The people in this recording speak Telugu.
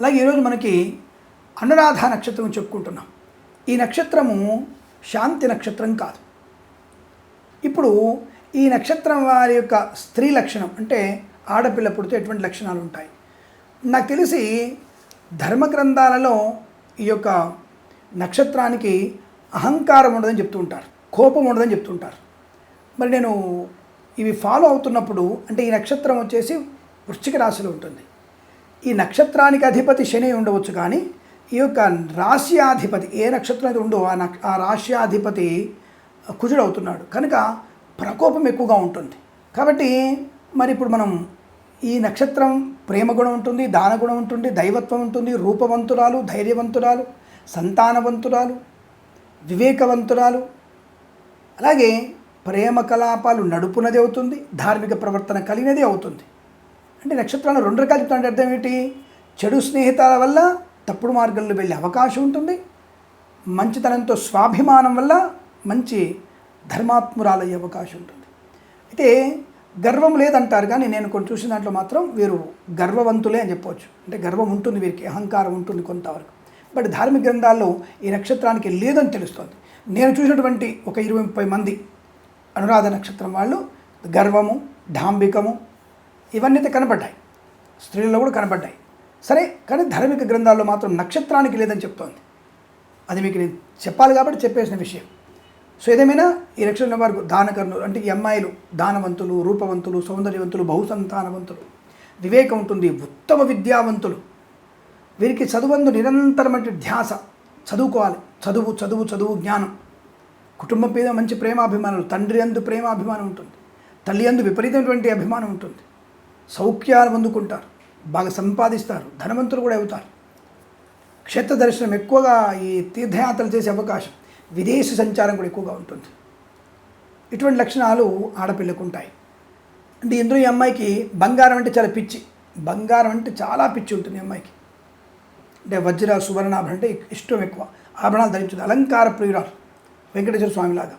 అలాగే ఈరోజు మనకి అనురాధ నక్షత్రం చెప్పుకుంటున్నాం. ఈ నక్షత్రము శాంతి నక్షత్రం కాదు. ఇప్పుడు ఈ నక్షత్రం వారి యొక్క స్త్రీ లక్షణం అంటే ఆడపిల్ల పుడితే ఎటువంటి లక్షణాలు ఉంటాయి? నాకు తెలిసి ధర్మ గ్రంథాలలో ఈ యొక్క నక్షత్రానికి అహంకారం ఉండదని చెప్తూ ఉంటారు. కోపం ఉండదని చెప్తుంటారు మరి నేను ఇవి ఫాలో అవుతున్నప్పుడు అంటే ఈ నక్షత్రం వచ్చేసి వృశ్చిక రాశిలో ఉంటుంది. ఈ నక్షత్రానికి అధిపతి శని ఉండవచ్చు కానీ ఈ యొక్క రాశ్యాధిపతి ఏ నక్షత్రం అయితే ఉండో ఆ నక్ష ఆ రాశ్యాధిపతి కుజుడవుతున్నాడు. కనుక ప్రకోపం ఎక్కువగా ఉంటుంది. కాబట్టి మరి ఇప్పుడు మనం ఈ నక్షత్రం ప్రేమ గుణం ఉంటుంది దాన గుణం ఉంటుంది దైవత్వం ఉంటుంది రూపవంతురాలు ధైర్యవంతురాలు సంతానవంతురాలు వివేకవంతురాలు. అలాగే ప్రేమ కలాపాలు నడుపునది అవుతుంది ధార్మిక ప్రవర్తన కలిగినది అవుతుంది. అంటే నక్షత్రాలు రెండు రకాలు చెప్తానంటే అర్థం ఏంటి? చెడు స్నేహితాల వల్ల తప్పుడు మార్గంలో వెళ్ళే అవకాశం ఉంటుంది. మంచితనంతో స్వాభిమానం వల్ల మంచి ధర్మాత్మురాలయ్యే అవకాశం ఉంటుంది. అయితే గర్వం లేదంటారు కానీ నేను కొన్ని చూసిన దాంట్లో మాత్రం వీరు గర్వవంతులే అని చెప్పవచ్చు. అంటే గర్వం ఉంటుంది వీరికి అహంకారం ఉంటుంది కొంతవరకు. బట్ ధార్మిక గ్రంథాల్లో ఈ నక్షత్రానికి లేదని తెలుస్తుంది. నేను చూసినటువంటి ఒక ఇరవై ముప్పై మంది అనురాధ నక్షత్రం వాళ్ళు గర్వము డాంబికము ఇవన్నీ అయితే కనబడ్డాయి స్త్రీలలో కూడా కనపడ్డాయి. సరే కానీ ధార్మిక గ్రంథాల్లో మాత్రం నక్షత్రానికి లేదని చెప్తోంది. అది మీకు నేను చెప్పాలి కాబట్టి చెప్పేసిన విషయం. సో ఏదేమైనా ఈ నక్షత్రం వారు దానకర్ణులు అంటే ఈ అమ్మాయిలు దానవంతులు రూపవంతులు సౌందర్యవంతులు బహుసంతానవంతులు వివేకం ఉంటుంది ఉత్తమ విద్యావంతులు. వీరికి చదువందు నిరంతరమైన ధ్యాస. చదువుకోవాలి. చదువు చదువు చదువు జ్ఞానం. కుటుంబం మీద మంచి ప్రేమాభిమానాలు తండ్రి అందు ప్రేమాభిమానం ఉంటుంది. తల్లి అందు విపరీతమైనటువంటి అభిమానం ఉంటుంది. సౌఖ్యాలు పొందుకుంటారు బాగా సంపాదిస్తారు. ధనవంతులు కూడా అవుతారు. క్షేత్ర దర్శనం ఎక్కువగా ఈ తీర్థయాత్రలు చేసే అవకాశం విదేశీ సంచారం కూడా ఎక్కువగా ఉంటుంది. ఇటువంటి లక్షణాలు ఆడపిల్లకు ఉంటాయి. అంటే ఇందులో ఈ అమ్మాయికి బంగారం అంటే చాలా పిచ్చి. బంగారం అంటే చాలా పిచ్చి ఉంటుంది ఈ అమ్మాయికి. అంటే వజ్ర సువర్ణాభరణ అంటే ఇష్టం ఎక్కువ. ఆభరణాలు ధరించుంది. అలంకార ప్రియురాలు. వెంకటేశ్వర స్వామిలాగా.